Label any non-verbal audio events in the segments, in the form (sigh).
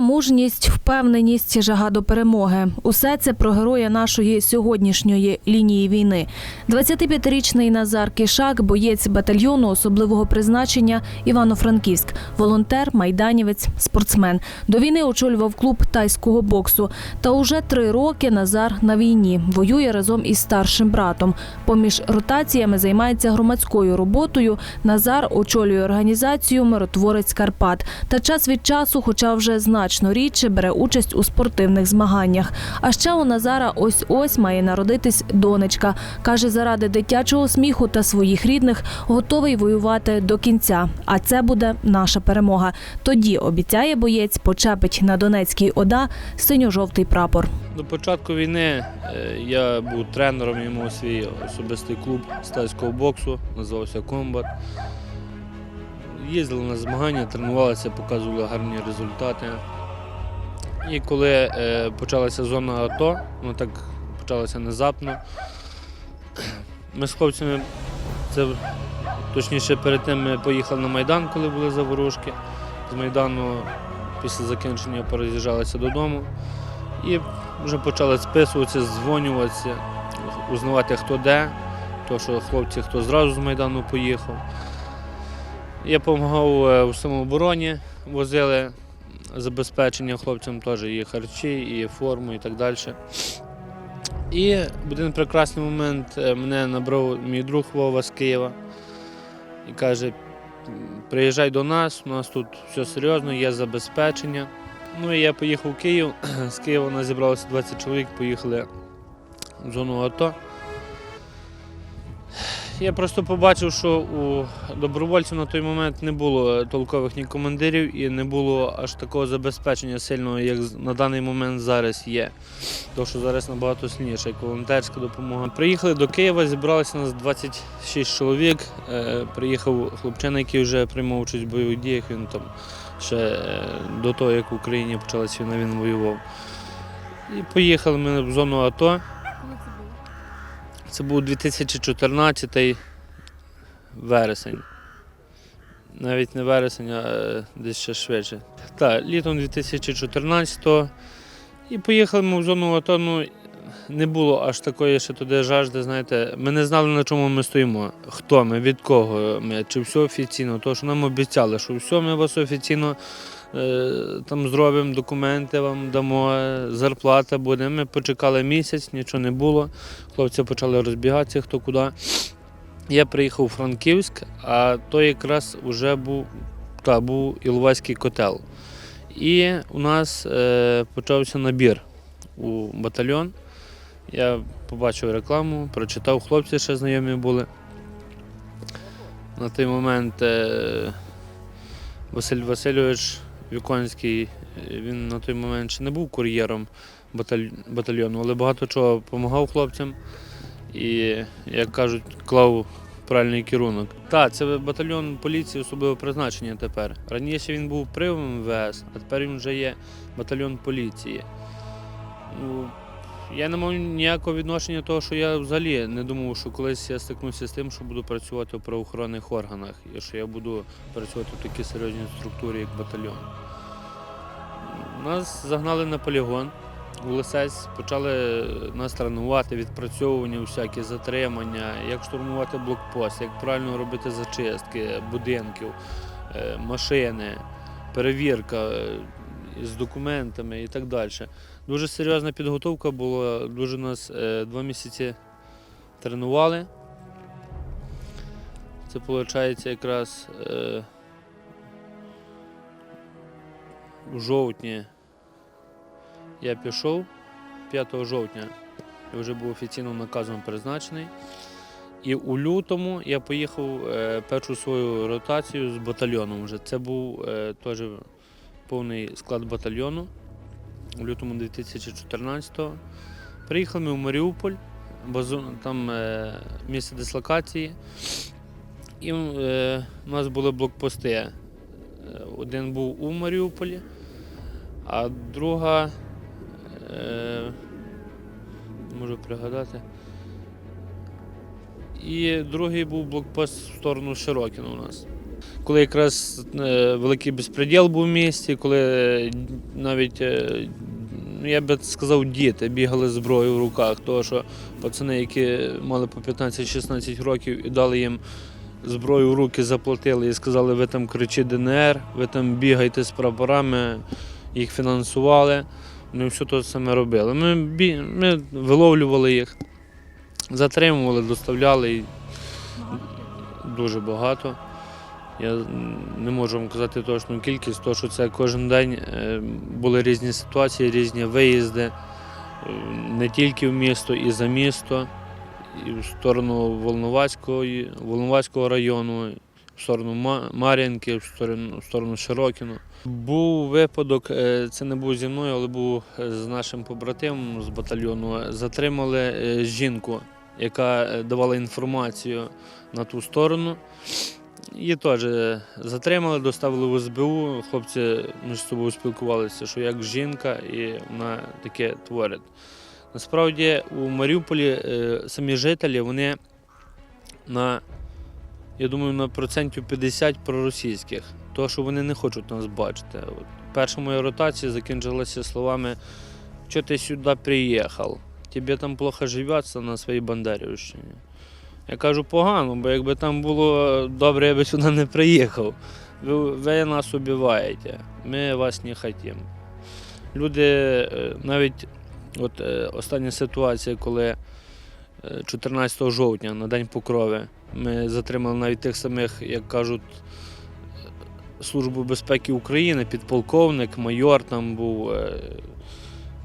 Мужність, впевненість, жага до перемоги усе це про героя нашої сьогоднішньої лінії війни. 25-річний Назар Кишак, боєць батальйону особливого призначення Івано-Франківськ, волонтер, майданівець, спортсмен. До війни очолював клуб тайського боксу. Та уже три роки Назар на війні воює разом із старшим братом. Поміж ротаціями займається громадською роботою. Назар очолює організацію Миротворець Карпат. Та час від часу, хоча вже значно рідше, бере участь у спортивних змаганнях. А ще у Назара ось ось має народитись донечка. каже, заради дитячого сміху та своїх рідних готовий воювати до кінця. А це буде наша перемога. Тоді обіцяє боєць, почепить на Донецькій ОДА синьо-жовтий прапор. До початку війни е, я був тренером, мав свій особистий клуб стайського боксу, називався Комбат. Їздили на змагання, тренувалися, показували гарні результати. І коли е, почалася зона АТО, ну так почалося внезапно, ми з хлопцями, це точніше перед тим ми поїхали на Майдан, коли були заворушки. З Майдану після закінчення пороз'їжджалися додому. І вже почали списуватися, дзвонюватися, узнавати хто де, то що хлопці хто зразу з Майдану поїхав. Я допомагав е, в самообороні, возили забезпечення хлопцям теж і харчі, і форму, і так далі. І в один прекрасний момент е, мене набрав мій друг Вова з Києва і каже, приїжджай до нас, у нас тут все серйозно, є забезпечення. Ну і я поїхав в Київ. (clears throat) З Києва нас зібралося 20 чоловік, поїхали в зону АТО. Я просто побачив, що у добровольців на той момент не було толкових ні командирів і не було аж такого забезпечення сильного, як на даний момент зараз є. Тому що зараз набагато сильніше, як волонтерська допомога. Приїхали до Києва, зібралося нас 26 чоловік. Е, Приїхав хлопчина, який вже приймав участь в бойових діях. Він там ще е, до того, як в Україні почалася війна, він воював. І поїхали ми в зону АТО. Це був 2014 вересень. Навіть не вересень, а е, десь ще швидше. Так, літом 2014-го. І поїхали ми в зону АТО. Ну, не було аж такої ще туди жажди, знаєте. Ми не знали, на чому ми стоїмо. Хто ми, від кого ми, чи все офіційно. Тому що нам обіцяли, що все ми вас офіційно там зробимо, документи вам дамо, е, зарплата буде. Ми почекали місяць, нічого не було. Хлопці почали розбігатися хто куди. Я приїхав у Франківськ, а то якраз вже був, та, був Іловайський котел. І у нас е, почався набір у батальйон. Я побачив рекламу, прочитав, хлопці ще знайомі були. На той момент е, Василь Васильович Віконський, е, він на той момент ще не був кур'єром батальйону, але багато чого допомагав хлопцям і, як кажуть, клав правильний керунок. Так, це батальйон поліції особливого призначення тепер. Раніше він був при МВС, а тепер він вже є батальйон поліції. Я не маю ніякого відношення того, що я взагалі не думав, що колись я стикнуся з тим, що буду працювати в правоохоронних органах і що я буду працювати в такій серйозній структурі, як батальйон. Нас загнали на полігон у Лисець, почали нас тренувати, відпрацьовування, всякі затримання, як штурмувати блокпост, як правильно робити зачистки будинків, е, машини, перевірка е, з документами і так далі. Дуже серйозна підготовка була, дуже нас е, два місяці тренували. Це виходить якраз е, у жовтні я пішов 5 жовтня. Я вже був офіційно наказом призначений. І у лютому я поїхав е, першу свою ротацію з батальйоном. Вже. Це був е, теж повний склад батальйону у лютому 2014-го. Приїхали ми в Маріуполь, базу, там е, місце дислокації. І е, у нас були блокпости. Е, Один був у Маріуполі, а друга, е, можу пригадати. І другий був блокпост в сторону Широкіна у нас. Коли якраз е, великий безпреділ був в місті, коли е, навіть, е, ну, я би сказав, діти бігали з зброєю в руках, тому що пацани, які мали по 15-16 років і дали їм зброю в руки, заплатили і сказали, ви там кричіть ДНР, ви там бігайте з прапорами, їх фінансували. Вони все те саме робили. Ми, бі... ми виловлювали їх, затримували, доставляли. Дуже багато. Я не можу вам казати точну кількість, тому що це кожен день е, були різні ситуації, різні виїзди е, не тільки в місто, і за місто, і в сторону Волновацької, Волновацького району, в сторону Ма- Мар'їнки, в сторону, в сторону Широкіно. Був випадок, е, це не був зі мною, але був з нашим побратимом з батальйону. Затримали жінку, яка давала інформацію на ту сторону. Її теж затримали, доставили в СБУ. Хлопці між собою спілкувалися, що як жінка, і вона таке творить. Насправді у Маріуполі е, самі жителі, вони на, я думаю, на процентів 50 проросійських, тому що вони не хочуть нас бачити. От перша моя ротація закінчилася словами «Чого ти сюди приїхав? Тобі там плохо живеться на своїй Бандерівщині. Я кажу, погано, бо якби там було добре, я би сюди не приїхав. Ви, ви нас убиваєте, ми вас не хочемо. Люди е, навіть от е, остання ситуація, коли е, 14 жовтня на День Покрови ми затримали навіть тих самих, як кажуть, е, Службу безпеки України, підполковник, майор там був, е,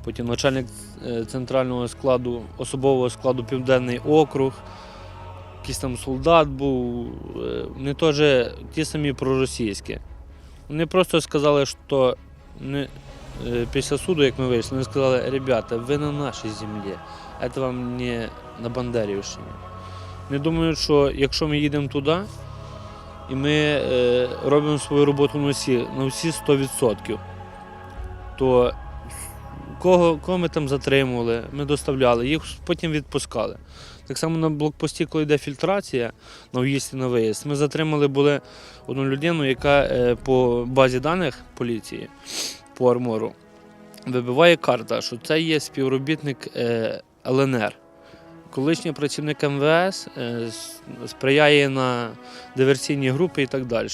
потім начальник е, центрального складу, особового складу Південний округ якийсь там солдат був, е, вони теж ті самі проросійські. Вони просто сказали, що не, е, після суду, як ми вийшли, вони сказали, ребята, ви на нашій землі, це вам не на Бандерівщині. Вони думають, що якщо ми їдемо туди, і ми е, робимо свою роботу на всі, на всі 100%, то кого, кого ми там затримували, ми доставляли, їх потім відпускали. Так само на блокпості, коли йде фільтрація на в'їзд і на виїзд, ми затримали були одну людину, яка е, по базі даних поліції по армору вибиває карта, що це є співробітник е, ЛНР. Колишній працівник МВС е, сприяє на диверсійні групи і так далі.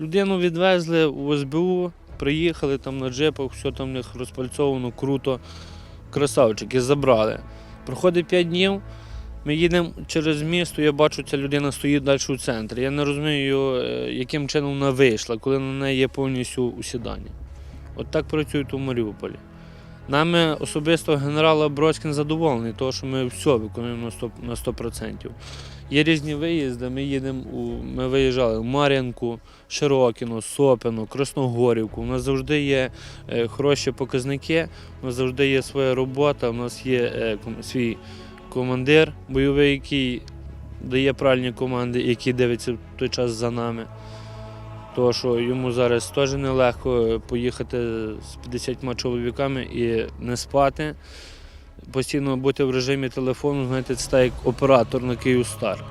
Людину відвезли у СБУ, приїхали там на джипах, все там в них розпальцовано, круто. Красавчики, забрали. Проходить 5 днів, ми їдемо через місто, я бачу, ця людина стоїть далі у центрі. Я не розумію, е, яким чином вона вийшла, коли на неї є повністю усідання. От так працюють у Маріуполі. Нами особисто генерал Бродський задоволений, тому що ми все виконуємо на 100%. На 100%. Є різні виїзди. Ми їдемо у ми виїжджали в Мар'янку, Широкіно, Сопіно, Красногорівку. У нас завжди є е, хороші показники, у нас завжди є своя робота, у нас є е, свій командир бойовий, який дає правильні команди, який дивиться в той час за нами. Тому що йому зараз теж нелегко поїхати з 50 чоловіками і не спати. Постійно бути в режимі телефону, знаєте, це так як оператор на Київстар.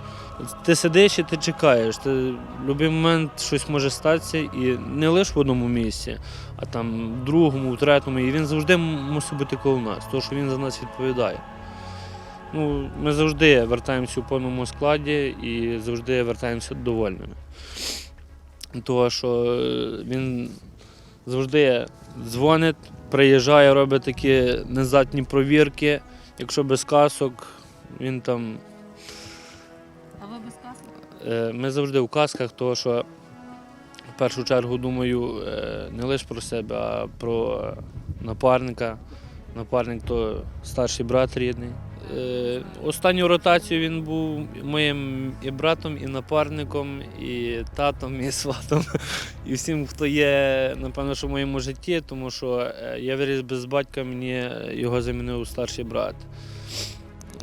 Ти сидиш і ти чекаєш. Ти в будь-який момент щось може статися і не лише в одному місці, а там в другому, в третьому. І він завжди мусить бути коло нас, тому що він за нас відповідає. Ну, ми завжди вертаємося у повному складі і завжди вертаємося довольними. Того, що е, він завжди дзвонить, приїжджає, робить такі незатні провірки. Якщо без касок, він там. А ви без каски? Е, Ми завжди в касках, тому що в першу чергу думаю е, не лише про себе, а про напарника. Напарник то старший брат рідний. Е, Останню ротацію він був моїм і братом, і напарником, і татом, і (laughs) сватом, і всім, хто є, напевно, що в моєму житті, тому що е, я виріс без батька, мені його замінив старший брат.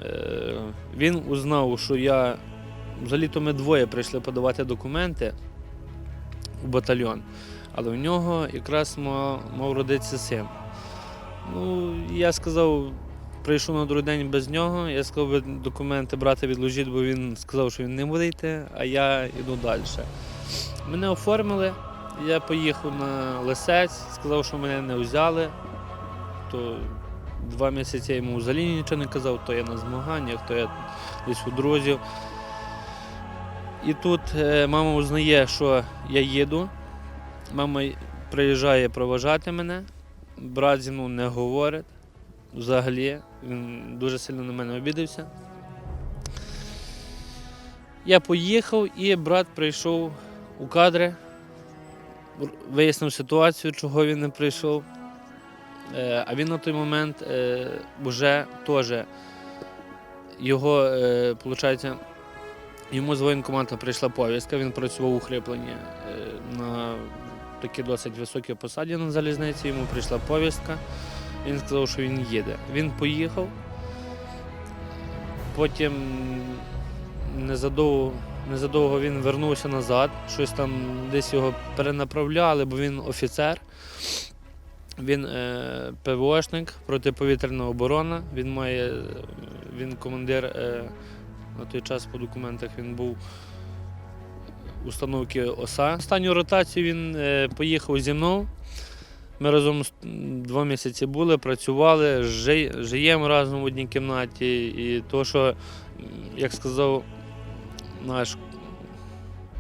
Е, Він узнав, що я Взагалі-то ми двоє прийшли подавати документи у батальйон, але у нього якраз мав родитися син. Ну, я сказав, прийшов на другий день без нього. Я сказав, ви документи брати відложіть, бо він сказав, що він не буде йти, а я йду далі. Мене оформили, я поїхав на Лисець, сказав, що мене не взяли. То два місяці я йому взагалі нічого не казав, то я на змаганнях, то я десь у друзів. І тут е, мама узнає, що я їду. Мама приїжджає проважати мене. Брат зі мною не говорить взагалі. Він дуже сильно на мене обідався. Я поїхав і брат прийшов у кадри, вияснив ситуацію, чого він не прийшов. Е, А він на той момент е, вже теж його, е, виходить, йому з воєнкомату прийшла повістка, він працював у укріпленні е, на такій досить високій посаді на залізниці, йому прийшла повістка. Він сказав, що він їде. Він поїхав. Потім незадовго, незадовго він вернувся назад, щось там десь його перенаправляли, бо він офіцер. Він е, ПВОшник, протиповітряна оборона. Він має, е, він командир е, на той час по документах він був установки ОСА. Останню ротацію він е, поїхав зі мною. Ми разом два місяці були, працювали, жи- живемо разом в одній кімнаті. І то, що, як сказав наш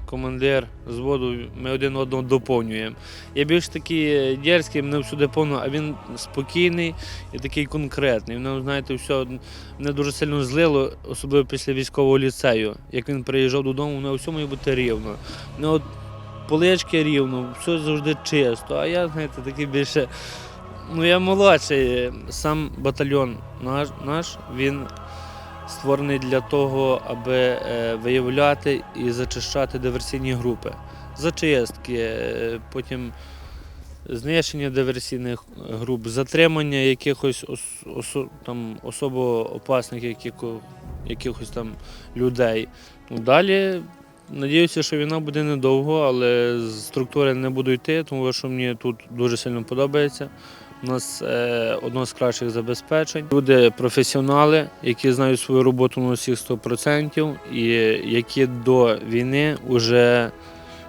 командир зводу, ми один одного доповнюємо. Я більш такий е, дерзкий, мене всюди повно, а він спокійний і такий конкретний. Мене, знаєте, все мене дуже сильно злило, особливо після військового ліцею. Як він приїжджав додому, на всьому бути рівно. Ну, от полички рівно, все завжди чисто. А я, знаєте, такий більше. Ну, я молодший. Сам батальйон наш, наш він створений для того, аби е, виявляти і зачищати диверсійні групи. Зачистки, е, потім знищення диверсійних груп, затримання якихось ос, там, особо опасних якихось там людей. Ну, далі Надіюся, що війна буде недовго, але з структури не буду йти, тому що мені тут дуже сильно подобається. У нас е, одно з кращих забезпечень. Люди професіонали, які знають свою роботу на усіх 100%, і які до війни вже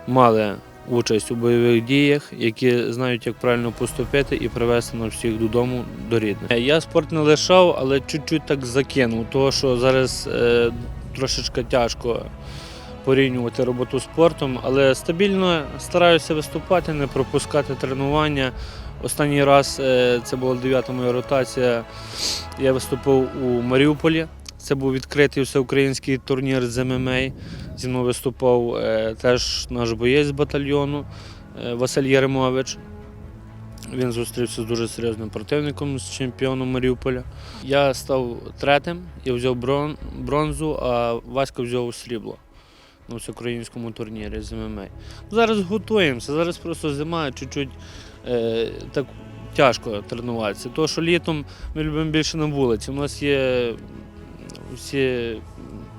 мали участь у бойових діях, які знають, як правильно поступити і привезти нас всіх додому до рідних. Я спорт не лишав, але чуть-чуть так закинув, тому що зараз е, трошечки тяжко порівнювати роботу спортом, але стабільно стараюся виступати, не пропускати тренування. Останній раз е, це була дев'ята моя ротація. Я виступав у Маріуполі. Це був відкритий всеукраїнський турнір з ММА. Зі мною виступав е, теж наш боєць батальйону е, Василь Яремович. Він зустрівся з дуже серйозним противником, з чемпіоном Маріуполя. Я став третім, я взяв брон- бронзу, а Васько взяв срібло на всеукраїнському турнірі з ММА. Зараз готуємося, зараз просто зима, чуть-чуть е, так тяжко тренуватися. Тому що літом ми любимо більше на вулиці. У нас є всі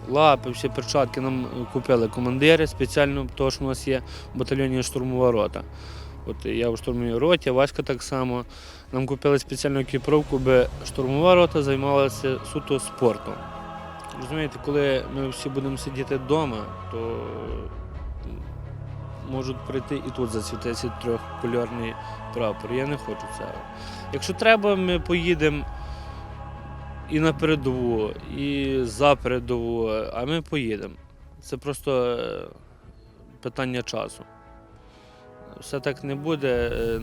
лапи, всі перчатки нам купили командири спеціально, тому що у нас є в батальйоні штурмова рота. От я в штурмовій роті, Васька так само. Нам купили спеціальну екіпровку, аби штурмова рота займалася суто спортом. Розумієте, коли ми всі будемо сидіти вдома, то можуть прийти і тут засвітитися трьохкольорний прапор. Я не хочу цього. Якщо треба, ми поїдемо і на передову, і за передову, а ми поїдемо. Це просто е, питання часу. Все так не буде. Е,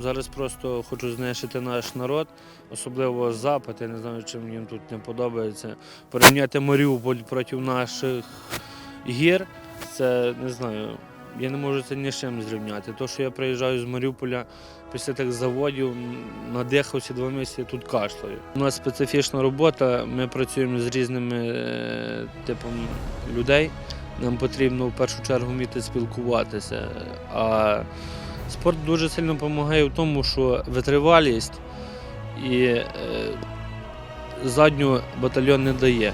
зараз просто хочу знищити наш народ, особливо запад. Я не знаю, чим мені тут не подобається. Порівняти Маріуполь проти наших гір. Це не знаю. Я не можу це ні з чим зрівняти. То, що я приїжджаю з Маріуполя після тих заводів, надихався два місяці, тут кашлюю. У нас специфічна робота, ми працюємо з різними е, типами людей. Нам потрібно в першу чергу вміти спілкуватися. А спорт дуже сильно допомагає в тому, що витривалість і е, задню батальйон не дає.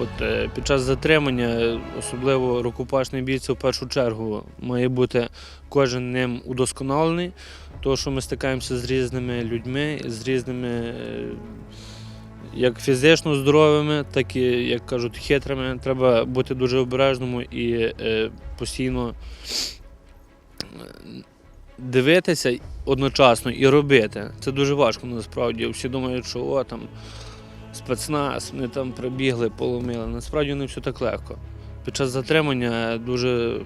От е, під час затримання, особливо рукопашний бійця в першу чергу має бути кожен ним удосконалений, тому що ми стикаємося з різними людьми, з різними е, як фізично здоровими, так і, як кажуть, хитрими. Треба бути дуже обережними і е, постійно е, дивитися одночасно і робити. Це дуже важко насправді. Всі думають, що о, там спецназ, вони там прибігли, поломили. Насправді не все так легко. Під час затримання дуже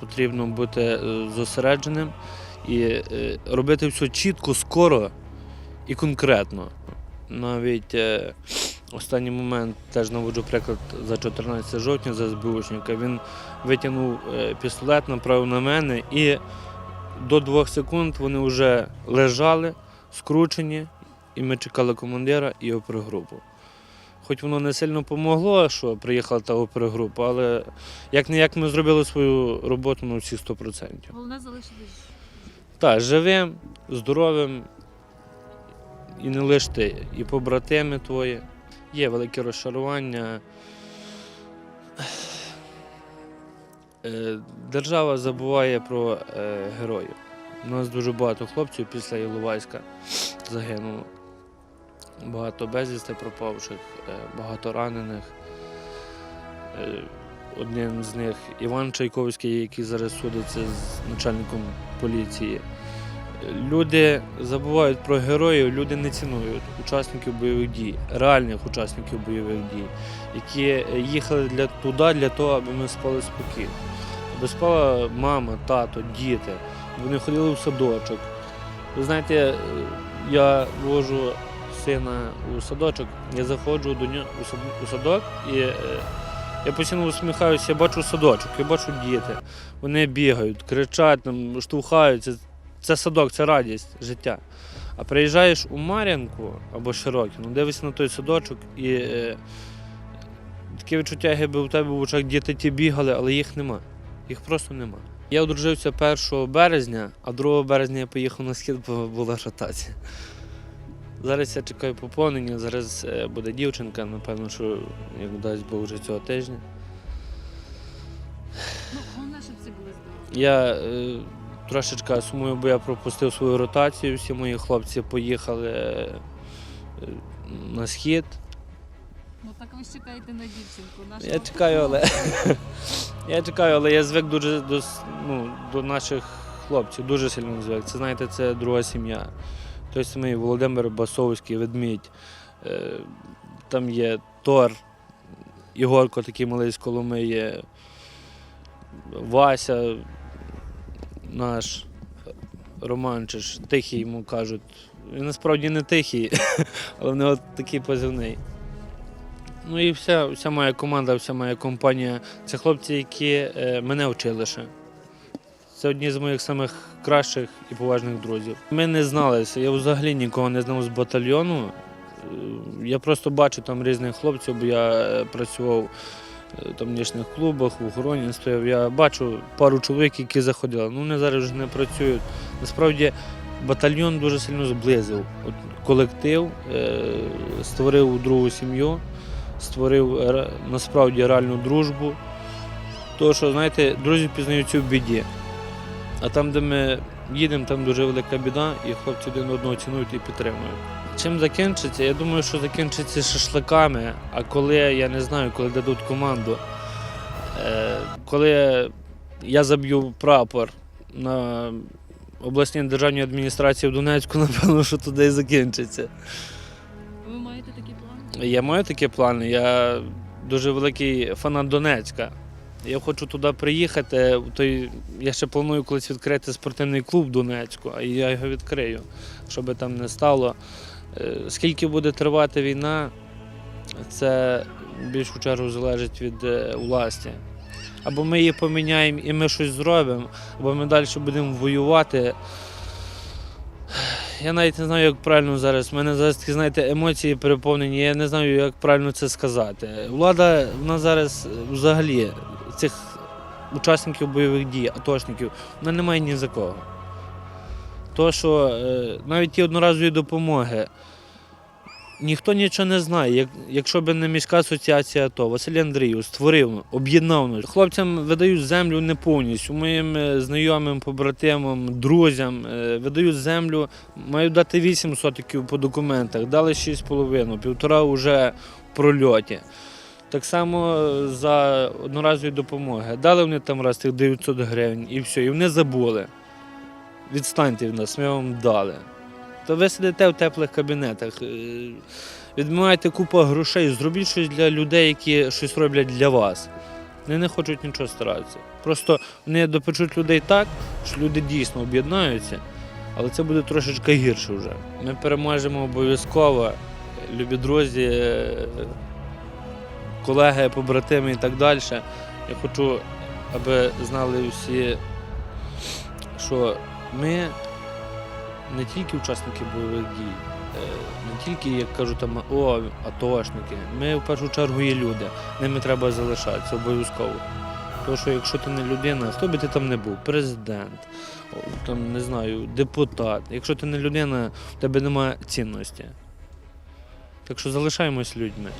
потрібно бути е, зосередженим і робити все чітко, скоро і конкретно. Навіть е, останній момент теж наводжу приклад за 14 жовтня за СБУшника. Він витягнув е, пістолет, направив на мене, і до двох секунд вони вже лежали, скручені, і ми чекали командира і опергрупу. Хоч воно не сильно помогло, що приїхала та опергрупа, але як не як ми зробили свою роботу на всі 100%. Головне залишитись. Так, живим, здоровим і не лише ти, і побратими твої. Є велике розчарування. Е, Держава забуває про е, героїв. У нас дуже багато хлопців після Іловайська загинуло. Багато безвісти пропавших, е, багато ранених. Один з них Іван Чайковський, який зараз судиться з начальником поліції. Люди забувають про героїв, люди не цінують учасників бойових дій, реальних учасників бойових дій, які їхали для, туди для того, аби ми спали спокійно. Аби спала мама, тато, діти. Вони ходили в садочок. Ви знаєте, е, я вожу сина у садочок, я заходжу до нього у садок і е, я постійно усміхаюся, я бачу садочок, я бачу діти. Вони бігають, кричать, там, штовхаються. Це садок, це радість життя. А приїжджаєш у Мар'янку або Широкіно, дивишся на той садочок і е, таке відчуття, якби у тебе в очах діти ті бігали, але їх нема. Їх просто нема. Я одружився 1 березня, а 2 березня я поїхав на схід, бо була ротація. Зараз я чекаю поповнення, зараз е, буде дівчинка, напевно, що як дасть Бог вже цього тижня. Ну, головне, щоб всі були здорові. Я е, трошечки сумую, бо я пропустив свою ротацію. Всі мої хлопці поїхали е, на схід. Ну так ви ж чекаєте на дівчинку. Я чекаю, але (laughs) я чекаю, але я звик дуже до, ну, до наших хлопців, дуже сильно звик. Це знаєте, це друга сім'я. Той самий Володимир Басовський, ведмідь. Е, Там є Тор, Ігорко, такий малий з Коломиї, Вася, наш Романчиш, тихий йому кажуть. Він насправді не тихий, (laughs) але в нього такий позивний. Ну і вся, вся моя команда, вся моя компанія це хлопці, які е, мене вчили ще. Це одні з моїх самих кращих і поважних друзів. Ми не зналися, я взагалі нікого не знав з батальйону. Е, Я просто бачу там різних хлопців, бо я е, працював е, там в нічних клубах, в охороні стояв. Я бачу пару чоловік, які заходили. Ну вони зараз вже не працюють. Насправді батальйон дуже сильно зблизив. От колектив е, створив другу сім'ю створив насправді реальну дружбу. Тому що, знаєте, друзі пізнаються в біді. А там, де ми їдемо, там дуже велика біда, і хлопці один одного цінують і підтримують. Чим закінчиться? Я думаю, що закінчиться шашликами, а коли, я не знаю, коли дадуть команду, е, коли я заб'ю прапор на обласній державній адміністрації в Донецьку, (laughs) напевно, що туди і закінчиться. Ви маєте такі плани? Я маю такі плани. Я дуже великий фанат Донецька. Я хочу туди приїхати. то Той, я ще планую колись відкрити спортивний клуб в Донецьку, а я його відкрию, щоб там не стало. Е, Скільки буде тривати війна, це в більшу чергу залежить від е, власті. Або ми її поміняємо і ми щось зробимо, або ми далі будемо воювати. Я навіть не знаю, як правильно зараз. У мене зараз такі, знаєте, емоції переповнені. Я не знаю, як правильно це сказати. Влада вона зараз е, взагалі цих учасників бойових дій, атошників, вона не має ні за кого. То, що е, навіть ті одноразові допомоги. Ніхто нічого не знає. Як, якщо б не міська асоціація АТО, Василь Андрійов створив, об'єднав. Хлопцям видають землю не повністю. Моїм е, знайомим, побратимам, друзям е, видають землю, мають дати 8 сотиків по документах, дали 6,5, півтора вже в прольоті. Так само е, за одноразові допомоги. Дали вони там раз тих 900 гривень і все, і вони забули. Відстаньте від нас, ми вам дали. То ви сидите в теплих кабінетах, е, відмиваєте купу грошей, зробіть щось для людей, які щось роблять для вас. Вони не хочуть нічого старатися. Просто вони допечуть людей так, що люди дійсно об'єднаються, але це буде трошечки гірше вже. Ми переможемо обов'язково, любі друзі, е, колеги, побратими і так далі. Я хочу, аби знали всі, що ми не тільки учасники бойових дій, е, не тільки, як кажуть, там, о, атошники. Ми в першу чергу є люди. Ними треба залишатися обов'язково. Тому що якщо ти не людина, хто би ти там не був, президент, там, не знаю, депутат. Якщо ти не людина, в тебе немає цінності. Так що залишаємось людьми.